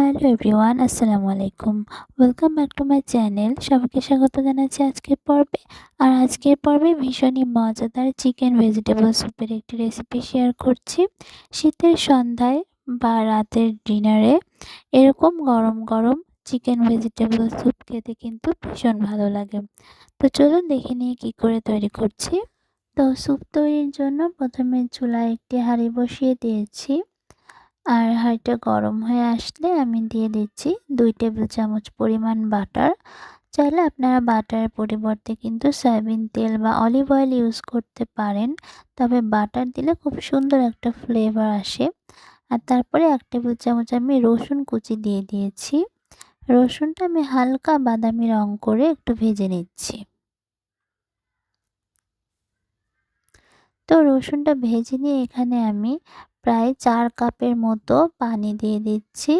Hello everyone আসসালামু আলাইকুম welcome back to my channel সবাইকে স্বাগত জানাচ্ছি আজকের পর্বে। আর আজকের পর্বে ভীষণই মজাদার চিকেন ভেজিটেবল স্যুপের একটি রেসিপি শেয়ার করছি। শীতের সন্ধ্যায় বা রাতের ডিনারে এরকম গরম গরম চিকেন ভেজিটেবল স্যুপ খেতে কিন্তু ভীষণ ভালো লাগে। তো চলুন দেখে নিয়ে কী করে তৈরি করছি। তো স্যুপ তৈরির জন্য প্রথমে চুলায় একটি হাঁড়ি বসিয়ে দিয়েছি। আর হাঁড়িটা গরম হয়ে আসলে আমি দিয়ে দিচ্ছি দুই টেবিল চামচ পরিমাণ বাটার। চাইলে আপনারা বাটারের পরিবর্তে কিন্তু সয়াবিন তেল বা অলিভ অয়েল ইউজ করতে পারেন, তবে বাটার দিলে খুব সুন্দর একটা ফ্লেভার আসে। আর তারপরে এক টেবিল চামচ আমি রসুন কুচি দিয়ে দিয়েছি। রসুনটা আমি হালকা বাদামি রং করে একটু ভেজে নিচ্ছি। তো রসুনটা ভেজে নিয়ে এখানে আমি প্রায় চার কাপের মতো পানি দিয়ে দিচ্ছি।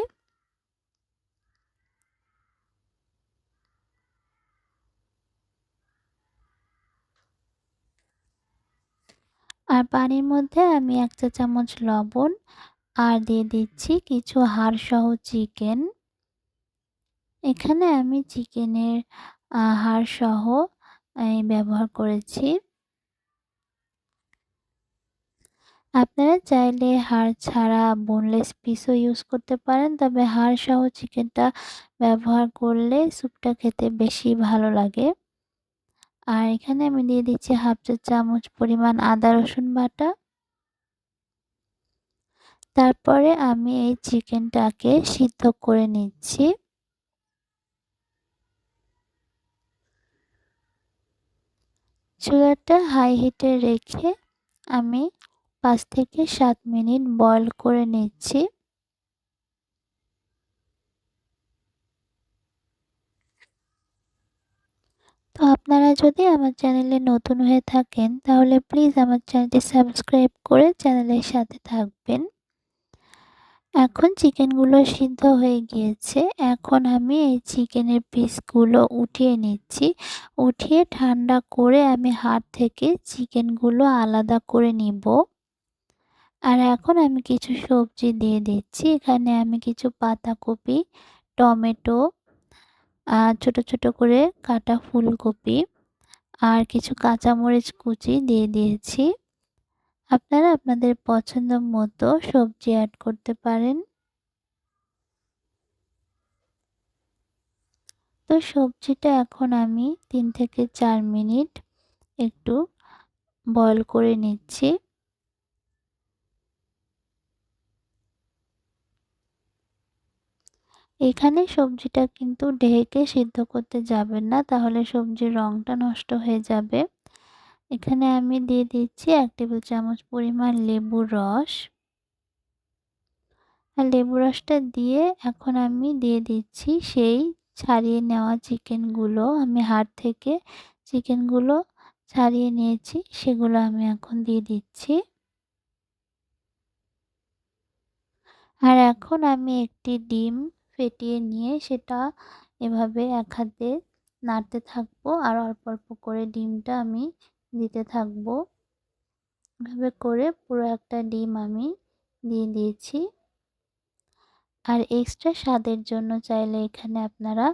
আর পানির মধ্যে আমি এক চা চামচ লবণ আর দিয়ে দিচ্ছি কিছু হাড় সহ চিকেন। এখানে আমি চিকেনের হাড় সহ ব্যবহার করেছি। আপনারা চাইলে হাড় ছাড়া বোনলেস পিসও ইউজ করতে পারেন, তবে হাড় সহ চিকেনটা ব্যবহার করলে স্যুপটা খেতে বেশি ভালো লাগে। আর এখানে আমি দিয়ে দিচ্ছি হাফ চা চামচ পরিমাণ আদা, রসুন বাটা। তারপরে আমি এই চিকেনটাকে সিদ্ধ করে নিচ্ছি। চুলাটা হাই হিটে রেখে আমি পাঁচ থেকে সাত মিনিট বয়ল করে নিচ্ছি। তো আপনারা যদি আমার চ্যানেলে নতুন হয়ে থাকেন, তাহলে প্লিজ আমার চ্যানেলটি সাবস্ক্রাইব করে চ্যানেলের সাথে থাকবেন। এখন চিকেনগুলো সিদ্ধ হয়ে গিয়েছে। এখন আমি এই চিকেনের পিসগুলো উঠিয়ে নিচ্ছি। উঠিয়ে ঠান্ডা করে আমি হাত থেকে চিকেনগুলো আলাদা করে নিব। আর এখন আমি কিছু সবজি দিয়ে দিচ্ছি। এখানে আমি কিছু পাতাকপি, টমেটো আর ছোট ছোট করে কাটা ফুলকপি আর কিছু কাঁচামরিচ কুচি দিয়ে দিয়েছি। আপনারা আপনাদের পছন্দ মতো সবজি অ্যাড করতে পারেন। তো সবজিটা এখন আমি তিন থেকে চার মিনিট একটু বয়ল করে নিচ্ছি। এখানে সবজিটা কিন্তু ঢেকে সিদ্ধ করতে যাবেন না, তাহলে সবজির রঙটা নষ্ট হয়ে যাবে। এখানে আমি দিয়ে দিচ্ছি এক টেবিল চামচ পরিমাণ লেবুর রস। আর লেবু রসটা দিয়ে এখন আমি দিয়ে দিচ্ছি সেই ছাড়িয়ে নেওয়া চিকেনগুলো। আমি হাড় থেকে চিকেনগুলো ছাড়িয়ে নিয়েছি, সেগুলো আমি এখন দিয়ে দিচ্ছি। আর এখন আমি একটি ডিম ফেটিয়ে নিয়ে সেটা এভাবে এক হাতে নাড়তে থাকব আর অল্প অল্প করে ডিমটা আমি দিতে থাকব। এভাবে করে পুরো একটা ডিম আমি দিয়ে দিয়েছি। আর এক্সট্রা স্বাদের জন্য চাইলে এখানে আপনারা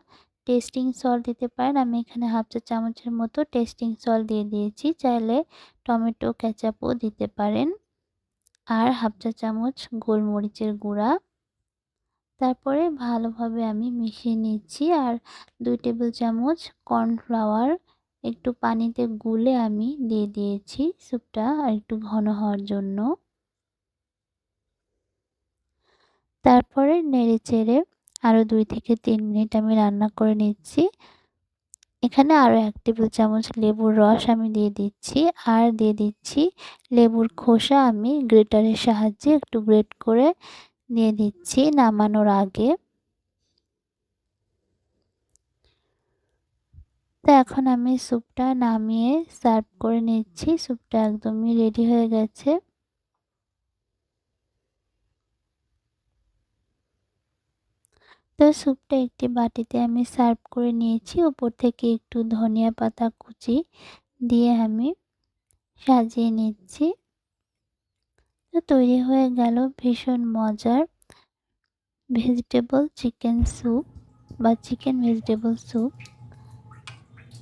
টেস্টিং সল দিতে পারেন। আমি এখানে হাফ চা চামচের মতো টেস্টিং সল দিয়ে দিয়েছি। চাইলে টমেটো ক্যাচাপও দিতে পারেন। আর হাফ চা চামচ গোলমরিচের গুঁড়া। তারপরে ভালোভাবে আমি মিশিয়ে নিচ্ছি আর দুই টেবিল চামচ কর্নফ্লাওয়ার একটু পানিতে গুলে আমি দিয়ে দিয়েছি স্যুপটা আর একটু ঘন হওয়ার জন্য। তারপরে নেড়ে চেড়ে আরও দুই থেকে তিন মিনিট আমি রান্না করে নিচ্ছি। এখানে আরও এক টেবিল চামচ লেবুর রস আমি দিয়ে দিচ্ছি আর দিয়ে দিচ্ছি লেবুর খোসা আমি গ্রেটারের সাহায্যে একটু গ্রেট করে দিয়ে দিচ্ছি নামানোর আগে। তো এখন আমি স্যুপটা নামিয়ে সার্ভ করে নিচ্ছি। স্যুপটা একদমই রেডি হয়ে গেছে। তো স্যুপটা একটি বাটিতে আমি সার্ভ করে নিয়েছি। উপর থেকে একটু ধনিয়া পাতা কুচি দিয়ে আমি সাজিয়ে নিচ্ছি। তো তৈরি হয়ে গেল ভীষণ মজার ভেজিটেবল চিকেন স্যুপ বা চিকেন ভেজিটেবল স্যুপ।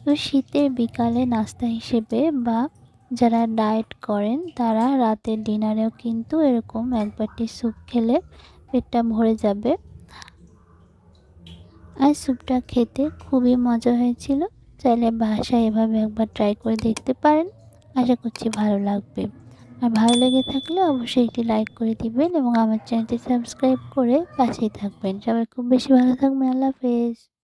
তো শীতের বিকালে নাস্তা হিসেবে বা যারা ডায়েট করেন, তারা রাতের ডিনারেও কিন্তু এরকম এক বাটি স্যুপ খেলে পেটটা ভরে যাবে। আর স্যুপটা খেতে খুবই মজা হয়েছিল। চাইলে বাসায় এভাবে একবার ট্রাই করে দেখতে পারেন। আশা করছি ভালো লাগবে। আর ভালো লেগে থাকলে অবশ্যই একটি লাইক করে দিবেন এবং আমার চ্যানেলটি সাবস্ক্রাইব করে পাশেই থাকবেন। সবাই খুব বেশি ভালো থাকবেন। আল্লাহ হাফেজ।